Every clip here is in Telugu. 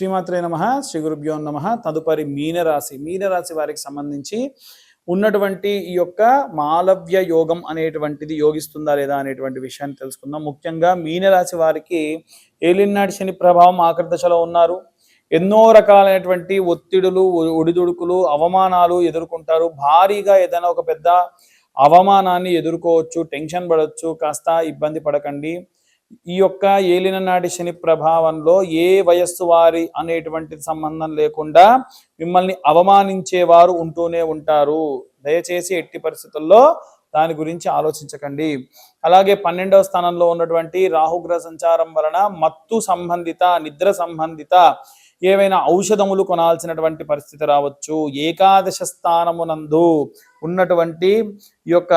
శ్రీమాత్రే నమ శ్రీ గురుభ్యో నమ. తదుపరి మీనరాశి. మీనరాశి వారికి సంబంధించి ఉన్నటువంటి ఈ యొక్క మాలవ్య యోగం అనేటువంటిది యోగిస్తుందా లేదా అనేటువంటి విషయాన్ని తెలుసుకుందాం. ముఖ్యంగా మీనరాశి వారికి ఏలినాటి శని ప్రభావం ఆఖరి దశలో ఉన్నారు. ఎన్నో రకాలైనటువంటి ఒత్తిడులు ఒడిదుడుకులు అవమానాలు ఎదుర్కొంటారు. భారీగా ఏదైనా ఒక పెద్ద అవమానాన్ని ఎదుర్కోవచ్చు టెన్షన్ పడవచ్చు కాస్త ఇబ్బంది పడకండి. ఈ యొక్క ఏలిన నాటి శని ప్రభావంలో ఏ వయస్సు వారి అనేటువంటి సంబంధం లేకుండా మిమ్మల్ని అవమానించేవారు ఉంటూనే ఉంటారు. దయచేసి ఎట్టి పరిస్థితుల్లో దాని గురించి ఆలోచించకండి. అలాగే పన్నెండవ స్థానంలో ఉన్నటువంటి రాహుగ్రహ సంచారం వలన మత్తు సంబంధిత నిద్ర సంబంధిత ఏవైనా ఔషధములు కొనాల్సినటువంటి పరిస్థితి రావచ్చు. ఏకాదశ స్థానమునందు ఉన్నటువంటి ఈ యొక్క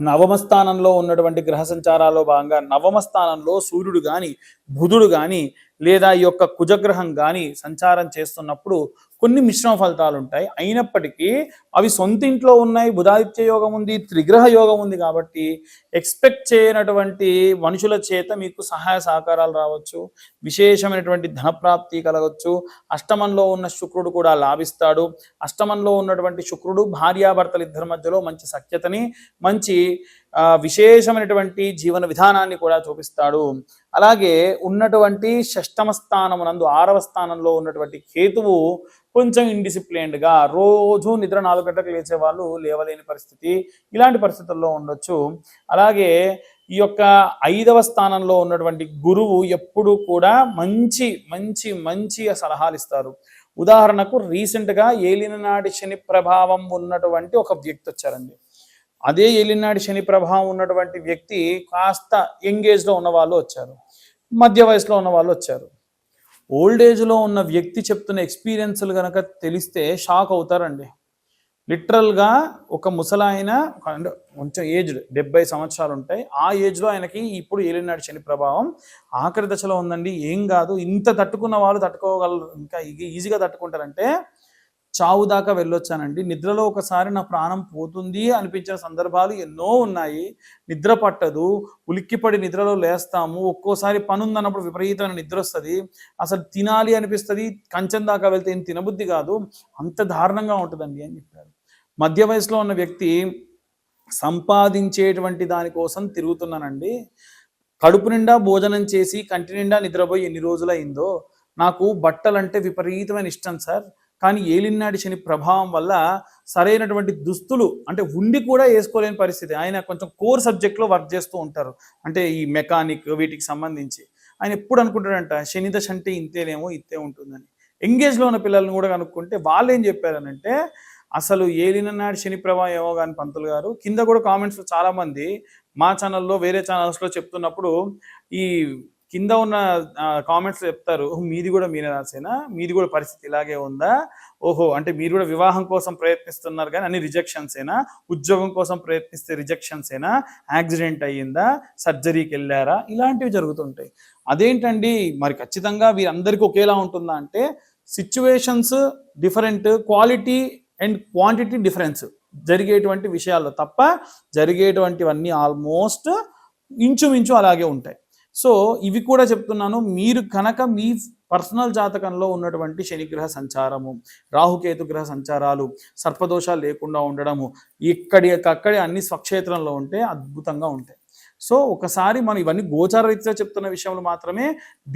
నవమ స్థానంలో ఉన్నటువంటి గ్రహ సంచారాల్లో భాగంగా నవమ స్థానంలో సూర్యుడు కానీ బుధుడు గాని లేదా ఈ యొక్క కుజగ్రహం కానీ సంచారం చేస్తున్నప్పుడు కొన్ని మిశ్రమ ఫలితాలు ఉంటాయి. అయినప్పటికీ అవి సొంత ఇంట్లో ఉన్నాయి బుధాదిత్య యోగం ఉంది త్రిగ్రహ యోగం ఉంది కాబట్టి ఎక్స్పెక్ట్ చేయనటువంటి మనుషుల చేత మీకు సహాయ సహకారాలు రావచ్చు. విశేషమైనటువంటి ధనప్రాప్తి కలగవచ్చు అష్టమంలో ఉన్న శుక్రుడు కూడా లాభిస్తాడు. అష్టమంలో ఉన్నటువంటి శుక్రుడు భార్యాభర్తలు ఇద్దరి మధ్యలో మంచి సఖ్యతని మంచి విశేషమైనటువంటి జీవన విధానాన్ని కూడా చూపిస్తాడు. అలాగే ఉన్నటువంటి షష్టమ స్థానమునందు ఆరవ స్థానంలో ఉన్నటువంటి కేతువు కొంచెం ఇండిసిప్లైన్డ్గా రోజు నిద్ర నాలుగు గంటలకు లేచే వాళ్ళు లేవలేని పరిస్థితి ఇలాంటి పరిస్థితుల్లో ఉండొచ్చు. అలాగే ఈ యొక్క ఐదవ స్థానంలో ఉన్నటువంటి గురువు ఎప్పుడు కూడా మంచి మంచి మంచి సలహాలు ఇస్తారు. ఉదాహరణకు రీసెంట్గా ఏలిన నాటి శని ప్రభావం ఉన్నటువంటి ఒక వ్యక్తి వచ్చారండి. అదే ఏలినాడు శని ప్రభావం ఉన్నటువంటి వ్యక్తి కాస్త ఎంగేజ్లో ఉన్న వాళ్ళు వచ్చారు. మధ్య వయసులో ఉన్న వాళ్ళు వచ్చారు. ఓల్డ్ ఏజ్లో ఉన్న వ్యక్తి చెప్తున్న ఎక్స్పీరియన్స్లు కనుక తెలిస్తే షాక్ అవుతారండి. లిటరల్గా ఒక ముసలాయన ఒక కొంచెం ఏజ్డ్ డెబ్బై సంవత్సరాలు ఉంటాయి. ఆ ఏజ్లో ఆయనకి ఇప్పుడు ఏలినాడు శని ప్రభావం ఆఖరి దశలో ఉందండి. ఏం కాదు. ఇంత తట్టుకున్న వాళ్ళు తట్టుకోగలరు. ఇంకా ఈజీగా తట్టుకుంటారంటే చావు దాకా వెళ్ళొచ్చానండి. నిద్రలో ఒకసారి నా ప్రాణం పోతుంది అనిపించిన సందర్భాలు ఎన్నో ఉన్నాయి. నిద్ర పట్టదు. ఉలిక్కిపడి నిద్రలో లేస్తాము. ఒక్కోసారి పని ఉందన్నప్పుడు విపరీతమైన నిద్ర వస్తుంది. అసలు తినాలి అనిపిస్తుంది. కంచం దాకా వెళ్తే ఏం తినబుద్ధి కాదు. అంత దారుణంగా ఉంటుందండి అని చెప్పారు. మధ్య వయసులో ఉన్న వ్యక్తి సంపాదించేటువంటి దానికోసం తిరుగుతున్నానండి. కడుపు నిండా భోజనం చేసి కంటి నిండా నిద్రపోయి ఎన్ని రోజులైందో నాకు బట్టలంటే విపరీతమైన ఇష్టం సార్. కానీ ఏలినాటి శని ప్రభావం వల్ల సరైనటువంటి దుస్తులు అంటే ఉండి కూడా వేసుకోలేని పరిస్థితి. ఆయన కొంచెం కోర్ సబ్జెక్ట్లో వర్క్ చేస్తూ ఉంటారు. అంటే ఈ మెకానిక్ వీటికి సంబంధించి. ఆయన ఎప్పుడు అనుకుంటాడంట శనిదశ అంటే ఇంతేనేమో ఇంతే ఉంటుందని. ఎంగేజ్లో ఉన్న పిల్లల్ని కూడా కనుక్కుంటే వాళ్ళు ఏం చెప్పారనంటే అసలు ఏలిన నాడు శని ప్రభావం ఏమో కానీ పంతులు గారు. కింద కూడా కామెంట్స్ చాలామంది మా ఛానల్లో వేరే ఛానల్స్లో చెప్తున్నప్పుడు ఈ కింద ఉన్న కామెంట్స్ చెప్తారు మీది కూడా మీరే రాసేనా మీది కూడా పరిస్థితి ఇలాగే ఉందా? ఓహో అంటే మీరు కూడా వివాహం కోసం ప్రయత్నిస్తున్నారు కానీ అన్ని రిజెక్షన్స్ ఏనా? ఉద్యోగం కోసం ప్రయత్నిస్తే రిజెక్షన్స్ ఏనా? యాక్సిడెంట్ అయ్యిందా? సర్జరీకి వెళ్ళారా? ఇలాంటివి జరుగుతుంటాయి. అదేంటండి మరి ఖచ్చితంగా వీరందరికీ ఒకేలా ఉంటుందా అంటే situations different quality and quantity difference జరిగేటువంటి విషయాల్లో తప్ప జరిగేటువంటివన్నీ ఆల్మోస్ట్ ఇంచుమించు అలాగే ఉంటాయి. సో ఇవి కూడా చెప్తున్నాను. మీరు కనుక మీ పర్సనల్ జాతకంలో ఉన్నటువంటి శనిగ్రహ సంచారము రాహుకేతు గ్రహ సంచారాలు సర్పదోషాలు లేకుండా ఉండడము ఇక్కడి అక్కడి అన్ని స్వక్షేత్రంలో ఉంటే అద్భుతంగా ఉంటాయి. సో ఒకసారి మనం ఇవన్నీ గోచారరీత్యా చెప్తున్న విషయంలో మాత్రమే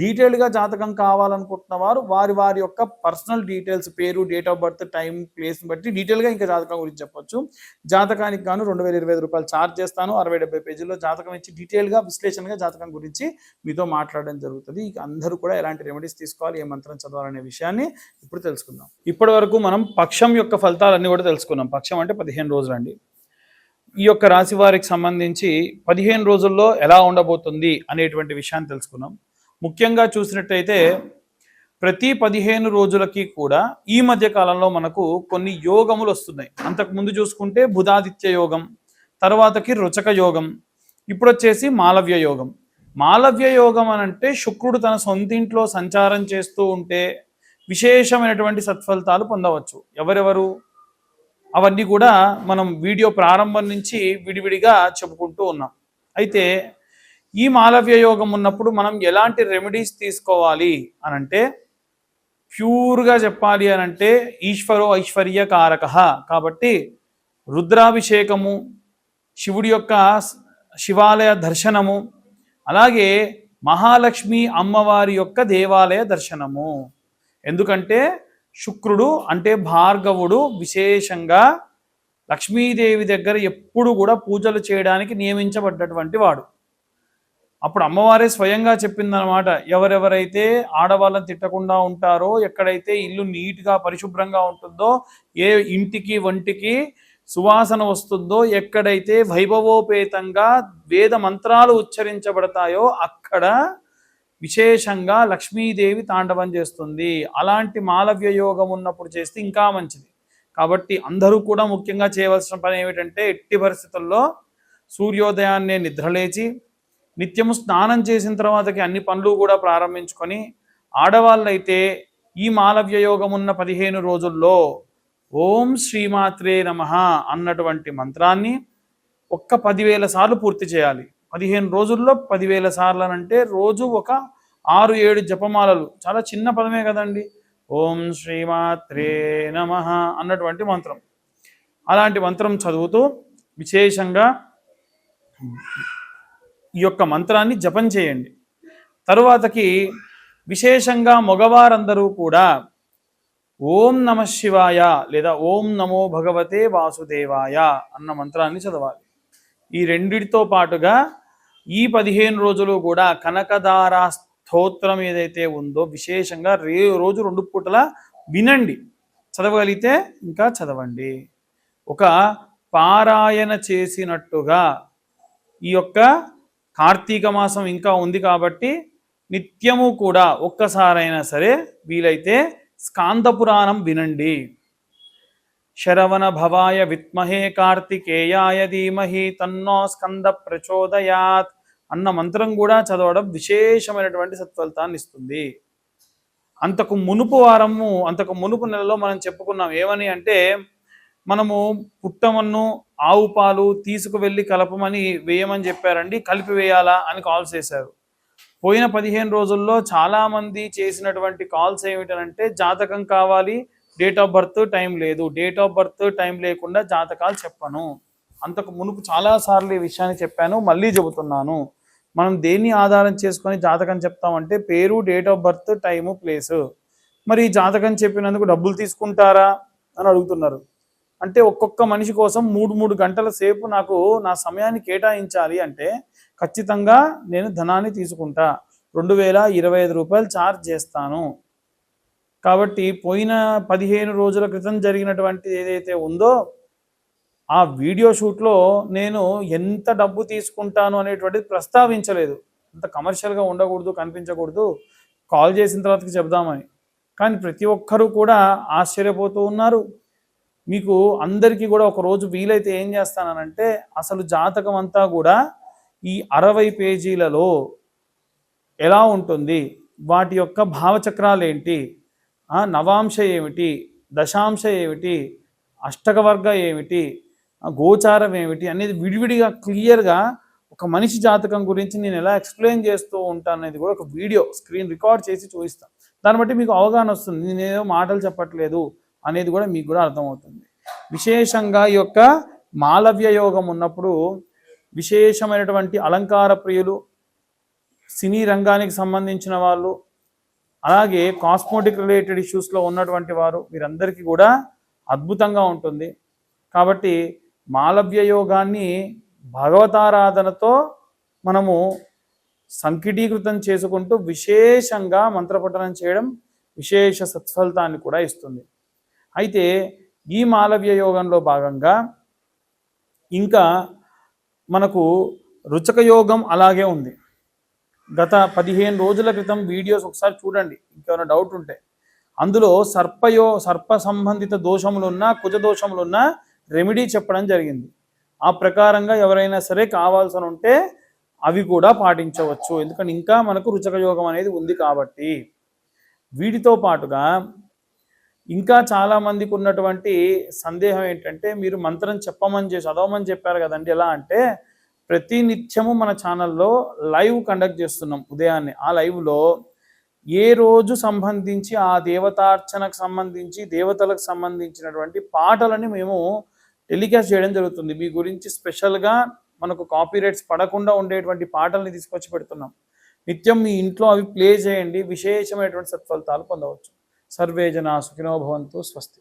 డీటెయిల్గా జాతకం కావాలనుకుంటున్న వారు వారి వారి యొక్క పర్సనల్ డీటెయిల్స్ పేరు డేట్ ఆఫ్ బర్త్ టైం ప్లేస్ని బట్టి డీటెయిల్గా ఇంకా జాతకం గురించి చెప్పొచ్చు. జాతకానికి గాను రెండు వేల ఇరవై ఐదు రూపాయలు ఛార్జ్ చేస్తాను. అరవై డెబ్బై పేజీల్లో జాతకం ఇచ్చి డీటెయిల్గా విశ్లేషణగా జాతకం గురించి మీతో మాట్లాడడం జరుగుతుంది. ఇక అందరూ కూడా ఎలాంటి రెమెడీస్ తీసుకోవాలి ఏ మంత్రం చదవాలనే విషయాన్ని ఇప్పుడు తెలుసుకుందాం. ఇప్పటి వరకు మనం పక్షం యొక్క ఫలితాలన్నీ కూడా తెలుసుకున్నాం. పక్షం అంటే పదిహేను రోజులండి. ఈ యొక్క రాశి వారికి సంబంధించి పదిహేను రోజుల్లో ఎలా ఉండబోతుంది అనేటువంటి విషయాన్ని తెలుసుకున్నాం. ముఖ్యంగా చూసినట్టయితే ప్రతి పదిహేను రోజులకి కూడా ఈ మధ్య కాలంలో మనకు కొన్ని యోగములు వస్తున్నాయి. అంతకు ముందు చూసుకుంటే బుధాదిత్య యోగం తర్వాతకి రుచక యోగం ఇప్పుడు వచ్చేసి మాలవ్య యోగం. మాలవ్య యోగం అని అంటే శుక్రుడు తన సొంతింట్లో సంచారం చేస్తూ ఉంటే విశేషమైనటువంటి సత్ఫలితాలు పొందవచ్చు. ఎవరెవరు? అవన్నీ కూడా మనం వీడియో ప్రారంభం నుంచి విడివిడిగా చెప్పుకుంటూ ఉన్నాం. అయితే ఈ మాలవ్య యోగం ఉన్నప్పుడు మనం ఎలాంటి రెమెడీస్ తీసుకోవాలి అనంటే ప్యూర్గా చెప్పాలి అని అంటే ఈశ్వరో ఐశ్వర్య కారక. కాబట్టి రుద్రాభిషేకము శివుడి యొక్క శివాలయ దర్శనము అలాగే మహాలక్ష్మి అమ్మవారి యొక్క దేవాలయ దర్శనము. ఎందుకంటే శుక్రుడు అంటే భార్గవుడు విశేషంగా లక్ష్మీదేవి దగ్గర ఎప్పుడు కూడా పూజలు చేయడానికి నియమించబడ్డటువంటి వాడు. అప్పుడు అమ్మవారే స్వయంగా చెప్పిందనమాట ఎవరెవరైతే ఆడవాళ్ళని తిట్టకుండా ఉంటారో ఎక్కడైతే ఇల్లు నీట్గా పరిశుభ్రంగా ఉంటుందో ఏ ఇంటికి వంటికి సువాసన వస్తుందో ఎక్కడైతే వైభవోపేతంగా వేద మంత్రాలు ఉచ్చరించబడతాయో అక్కడ విశేషంగా లక్ష్మీదేవి తాండవం చేస్తుంది. అలాంటి మాలవ్య యోగం ఉన్నప్పుడు చేస్తే ఇంకా మంచిది. కాబట్టి అందరూ కూడా ముఖ్యంగా చేయవలసిన పని ఏమిటంటే ఎట్టి పరిస్థితుల్లో సూర్యోదయాన్నే నిద్రలేచి నిత్యము స్నానం చేసిన తర్వాతకి అన్ని పనులు కూడా ప్రారంభించుకొని ఆడవాళ్ళైతే ఈ మాలవ్య యోగం ఉన్న పదిహేను రోజుల్లో ఓం శ్రీమాత్రే నమ అన్నటువంటి మంత్రాన్ని ఒక్క పదివేల సార్లు పూర్తి చేయాలి. పదిహేను రోజుల్లో పదివేల సార్లు అని అంటే రోజు ఒక ఆరు ఏడు జపమాలలు. చాలా చిన్న పదమే కదండి. ఓం శ్రీమాత్రే నమ అన్నటువంటి మంత్రం. అలాంటి మంత్రం చదువుతూ విశేషంగా ఈ యొక్క మంత్రాన్ని జపం చేయండి. తరువాతకి విశేషంగా మగవారందరూ కూడా ఓం నమ శివాయ లేదా ఓం నమో భగవతే వాసుదేవాయ అన్న మంత్రాన్ని చదవాలి. ఈ రెండిటితో పాటుగా ఈ పదిహేను రోజులు కూడా కనకదార స్తోత్రం ఏదైతే ఉందో విశేషంగా రే రోజు రెండు పూటల వినండి. చదవగలిగితే ఇంకా చదవండి. ఒక పారాయణ చేసినట్టుగా ఈ యొక్క కార్తీక మాసం ఇంకా ఉంది కాబట్టి నిత్యము కూడా ఒక్కసారైనా సరే వీలైతే స్కాంద పురాణం వినండి. శరవణ భవాయ విత్మహే కార్తికేయాయ ధీమహి తన్నో స్కంద ప్రచోదయాత్ అన్న మంత్రం కూడా చదవడం విశేషమైనటువంటి సత్ఫలితాన్ని ఇస్తుంది. అంతకు మునుపు వారము అంతకు మునుపు నెలలో మనం చెప్పుకున్నాం ఏమని అంటే మనము పుట్టమన్ను ఆవు పాలు తీసుకువెళ్ళి కలపమని వేయమని చెప్పారండి కలిపి వేయాలా అని కాల్స్ చేశారు పోయిన పదిహేను రోజుల్లో చాలామంది చేసినటువంటి కాల్స్ ఏమిటంటే జాతకం కావాలి డేట్ ఆఫ్ బర్త్ టైం లేదు. డేట్ ఆఫ్ బర్త్ టైం లేకుండా జాతకాలు చెప్పను. అంతకు మునుపు చాలా సార్లు ఈ విషయాన్ని చెప్పాను. మళ్ళీ చెబుతున్నాను. మనం దేన్ని ఆధారం చేసుకొని జాతకం చెప్తామంటే పేరు date of birth time place మరి ఈ జాతకం చెప్పినందుకు డబ్బులు తీసుకుంటారా అని అడుగుతున్నారు. అంటే ఒక్కొక్క మనిషి కోసం మూడు మూడు గంటల సేపు నాకు నా సమయాన్ని కేటాయించాలి అంటే ఖచ్చితంగా నేను ధనాన్ని తీసుకుంటా. రెండు వేల ఇరవై ఐదు రూపాయలు ఛార్జ్ చేస్తాను. కాబట్టి పోయిన పదిహేను రోజుల క్రితం జరిగినటువంటిది ఏదైతే ఉందో ఆ వీడియో షూట్లో నేను ఎంత డబ్బు తీసుకుంటాను అనేటువంటిది ప్రస్తావించలేదు. అంత కమర్షియల్గా ఉండకూడదు కనిపించకూడదు. కాల్ చేసిన తర్వాతకి చెప్దామని. కానీ ప్రతి ఒక్కరూ కూడా ఆశ్చర్యపోతూ ఉన్నారు. మీకు అందరికీ కూడా ఒక రోజు వీలైతే ఏం చేస్తానంటే అసలు జాతకం అంతా కూడా ఈ అరవై పేజీలలో ఎలా ఉంటుంది? వాటి యొక్క భావచక్రాలు ఏంటి? నవాంశ ఏమిటి? దశాంశ ఏమిటి? అష్టకవర్గ ఏమిటి? గోచారం ఏమిటి? అనేది విడివిడిగా క్లియర్గా ఒక మనిషి జాతకం గురించి నేను ఎలా ఎక్స్ప్లెయిన్ చేస్తూ ఉంటాను అనేది కూడా ఒక వీడియో స్క్రీన్ రికార్డ్ చేసి చూపిస్తాను. దాన్ని బట్టి మీకు అవగాహన వస్తుంది. నేనేదో మాటలు చెప్పట్లేదు అనేది కూడా మీకు కూడా అర్థమవుతుంది. విశేషంగా ఈ యొక్క మాలవ్య యోగం ఉన్నప్పుడు విశేషమైనటువంటి అలంకార ప్రియులు సినీ రంగానికి సంబంధించిన వాళ్ళు అలాగే కాస్మోటిక్ రిలేటెడ్ ఇష్యూస్లో ఉన్నటువంటి వారు వీరందరికీ కూడా అద్భుతంగా ఉంటుంది. కాబట్టి మాలవ్య యోగాన్ని భగవతారాధనతో మనము సంకిటీకృతం చేసుకుంటూ విశేషంగా మంత్రపఠనం చేయడం విశేష సత్ఫలితాన్ని కూడా ఇస్తుంది. అయితే ఈ మాలవ్య యోగంలో భాగంగా ఇంకా మనకు రుచక యోగం అలాగే ఉంది. గత పదిహేను రోజుల క్రితం వీడియోస్ ఒకసారి చూడండి. ఇంకేమైనా డౌట్ ఉంటే. అందులో సర్పయో సర్ప సంబంధిత దోషములున్నా కుజ దోషములున్నా రెమెడీ చెప్పడం జరిగింది. ఆ ప్రకారంగా ఎవరైనా సరే కావాల్సిన ఉంటే అవి కూడా పాటించవచ్చు. ఎందుకంటే ఇంకా మనకు రుచక యోగం అనేది ఉంది కాబట్టి. వీటితో పాటుగా ఇంకా చాలా మందికి ఉన్నటువంటి సందేహం ఏంటంటే మీరు మంత్రం చెప్పమని చేసి చదవమని చెప్పారు కదండి. ఎలా అంటే ప్రతి నిత్యము మన ఛానల్లో లైవ్ కండక్ట్ చేస్తున్నాం ఉదయాన్నే. ఆ లైవ్లో ఏ రోజు సంబంధించి ఆ దేవతార్చనకు సంబంధించి దేవతలకు సంబంధించినటువంటి పాటలని మేము టెలికాస్ట్ చేయడం జరుగుతుంది. మీ గురించి స్పెషల్గా మనకు కాపీరైట్స్ పడకుండా ఉండేటువంటి పాటల్ని తీసుకొచ్చి పెడుతున్నాం. నిత్యం మీ ఇంట్లో అవి ప్లే చేయండి. విశేషమైనటువంటి సత్ఫలితాలు పొందవచ్చు. సర్వే జనా సుఖినోభవంతో స్వస్తి.